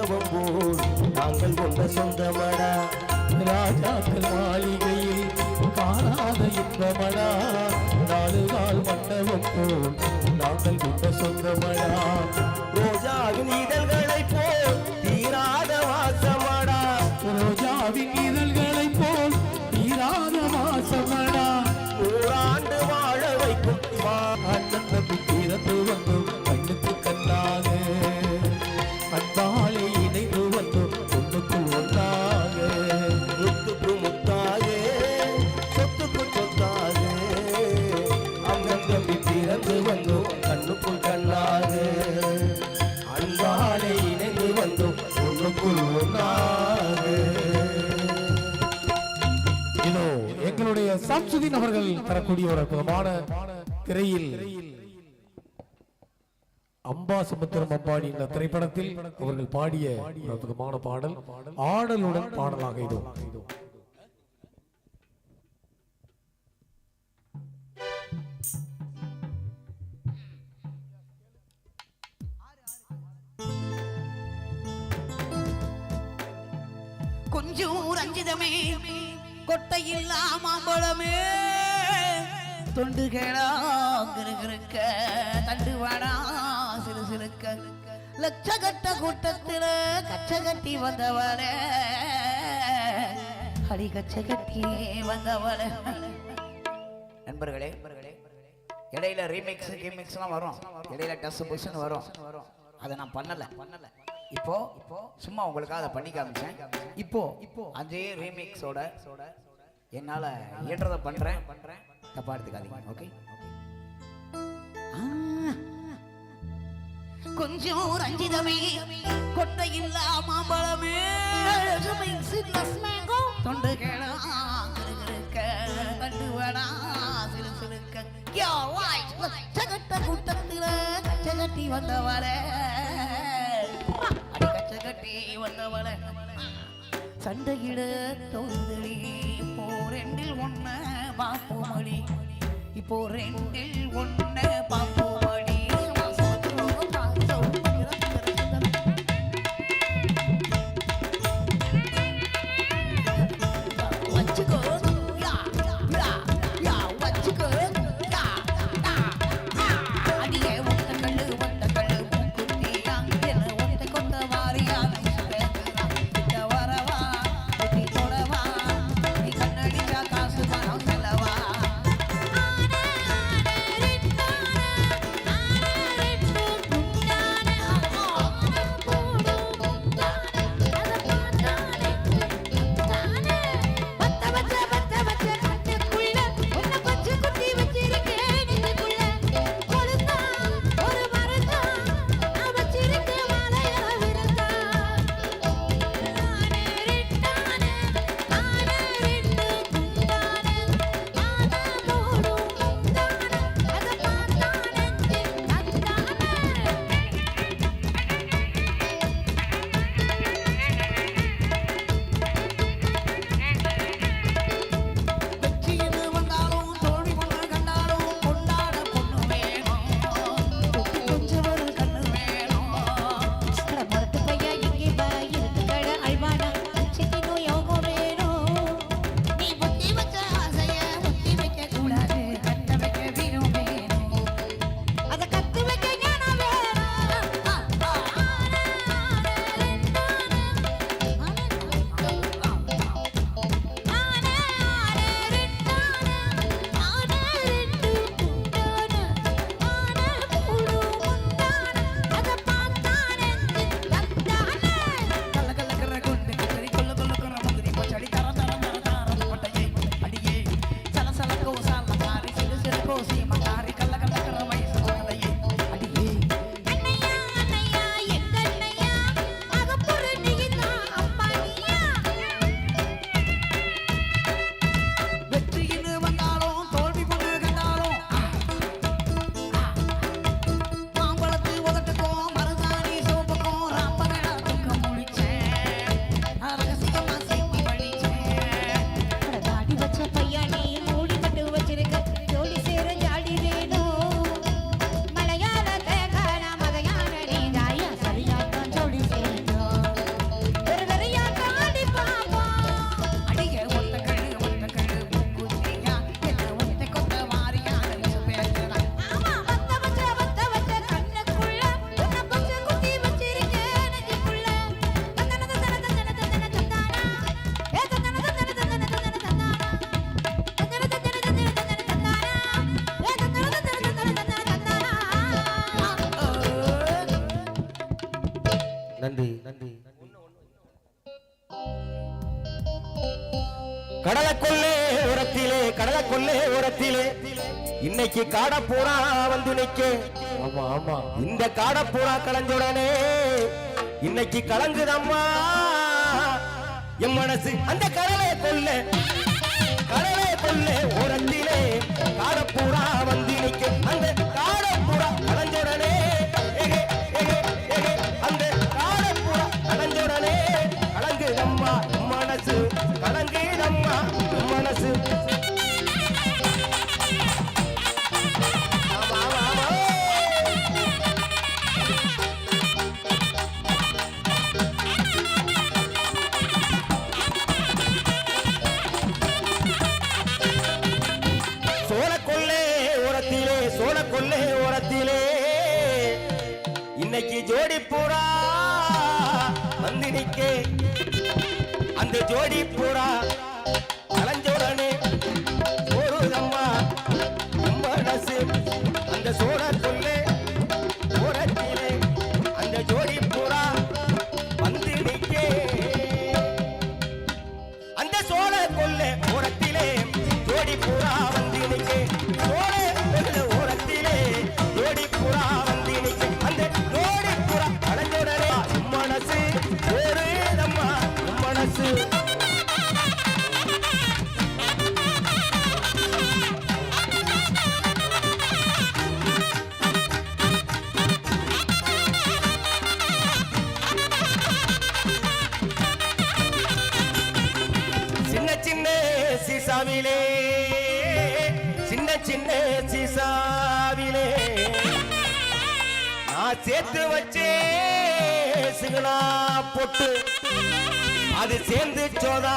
மண்டபம் போல் நாங்கள் கொண்ட சொந்தமடா. ராஜாக்கள் மாளிகையில் காணாத இன்பமடா. நாலு நாள் மண்டபம் போல் நாங்கள் கொண்ட சொந்தமடா. ரோஜாவின் இதழ்களைப் போல் இருக்கக்கூடிய ஒரு அற்புதமான திரையில் அம்பா சமுத்திரம் அம்பாடி என்ற திரைப்படத்தில் அவர்கள் பாடிய ஒரு அற்புதமான பாடல். ஆடலுடன் பாடலாக இது. கொஞ்சம் ரஞ்சிதமே கொட்டையில்லா மாம்பழமே தொண்டு தண்டுவாடா சிறு சிறுக்க. லட்சகட்ட கூட்டத்தில் கச்சகட்டி வந்தவள. அடி கச்சகட்டி வந்தவள. நண்பர்களே நண்பர்களே இடையில ரீமிக்ஸ் கிமிக்ஸ்லாம் வரும். இடையில டஸ் புஷ்னு வரும். அதை நான் பண்ணல. பண்ணல இப்போ இப்போ சும்மா உங்களுக்காக அதை பண்ணி காமிச்சேன். இப்போ இப்போ அஞ்சே ரீமிக்ஸோட என்னால இயன்றதை பண்றேன். பண்றேன். தப்பா எடுத்துக்காதீங்க ஓகே கொஞ்சம் ரஞ்சிதமே தொண்டு கேளா. கிருகிருக்க தண்டு சகட்ட கூட்டத்தில கச்சகட்டி வந்தவள. அடி கச்சகட்டி வந்தவள. சண்டையிட தோந்தடி இப்போ ரெண்டில் ஒன்ன பாப்போமடி இப்போ ரெண்டில் ஒன்ன பார்ப்போம் நன்றி கடலக்கொள்ளே உரத்திலே கடலக்கொள்ளே உரத்திலே இன்னைக்கு காட வந்து நிக்க இந்த காடப்பூரா பூரா கலஞ்சுடனே இன்னைக்கு கலங்குதம்மா. என் மனசு அந்த கடலை கொல்ல கடலை கொல்ல உரத்தி சேர்த்து வச்சே சிங்கனா பொட்டு. அது சேர்ந்து சோதா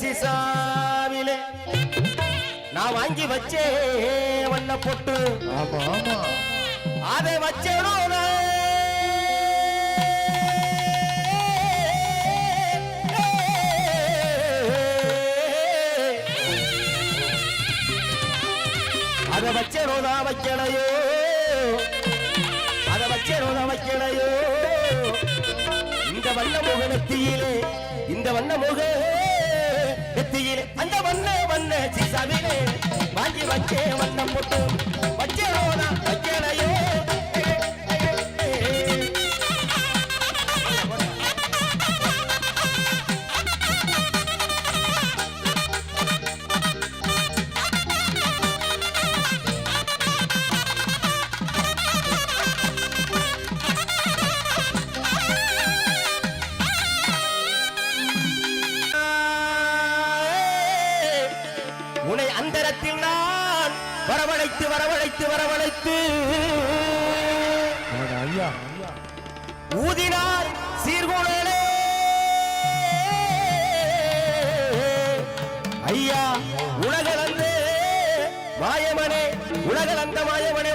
சீசாவிலே நான் வாங்கி வச்சே வண்ண பொட்டு. அதை வச்சேனோ அதை வச்சேனோ தான் வைக்கலையோ? அதை வச்சேனோ தான் வைக்கலையோ? இந்த வண்ண முக நெத்தியிலே இந்த வண்ண முக நெத்தியிலே அந்த வண்ண வண்ண சிசாவிலே வாங்கி வச்சே வண்ணம் போட்டு வச்சேனோனா வைக்கலையோ அட ஐயா. ஊதினார் சீர்குழலே ஐயா உலகளந்த மாயவனே உலகளந்த மாயவனே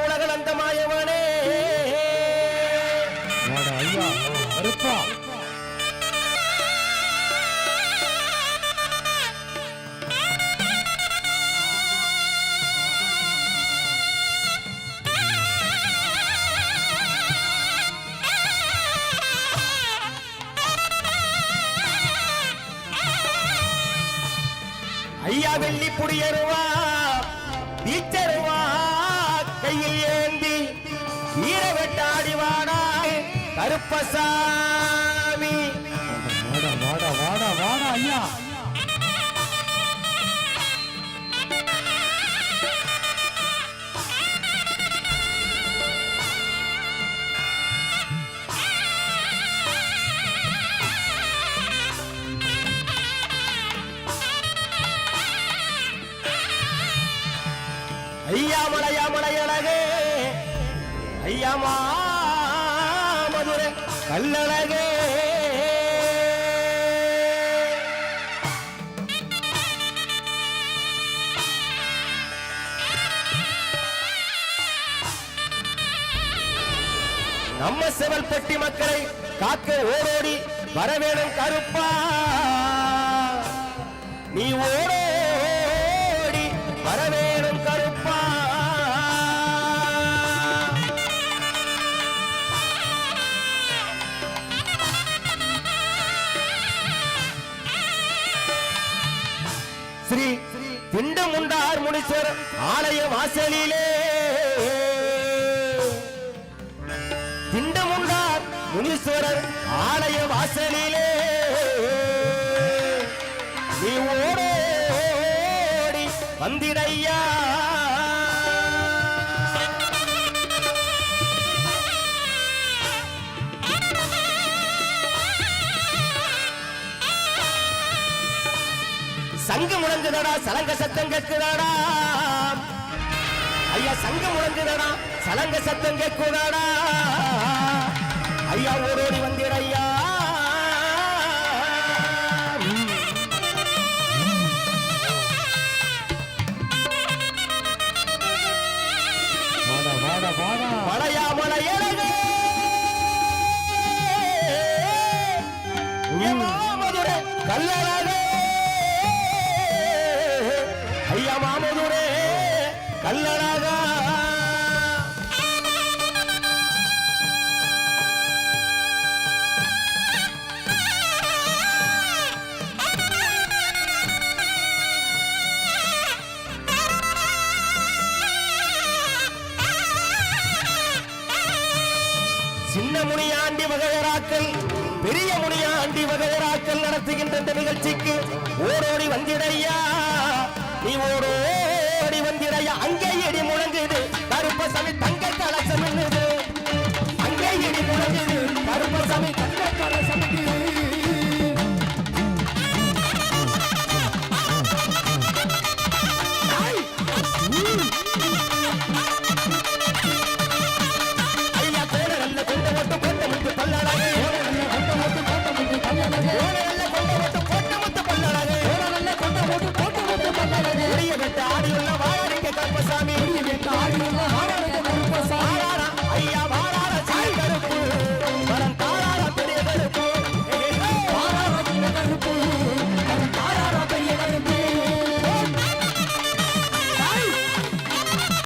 ஐயா வெள்ளி கையில் ஏந்தி வீர கருப்பசா ஐயாமலையாமலையழகே. ஐயாமா மதுரை கல்லழகே. நம்ம செவல்பட்டி மக்களை காக்க ஓடோடி வரவேணும் கருப்பா. நீ ஓடோடி வரவே திண்டமுண்டார் முனீஸ்வர். ஆலய வாசலிலே திண்டமுண்டார் முனீஸ்வரர் ஆலய வாசலிலே நீ ஓடோடி வந்திடையா. சங்கு முழங்குதடா சலங்க சத்தம் கேட்குதாடா. ஐயா சங்கு முழங்குதடா சலங்க சத்தம் கேட்குதாடா. ஐயா ஓடோடி வந்திரையா ஐயா. கல்லழகா சின்ன முனியாண்டி வகையராக்கள் பெரிய முனியாண்டி வகையராக்கள் நடத்துகின்ற இந்த நிகழ்ச்சிக்கு ஓடோடி வந்திடையா நீ ஓடோ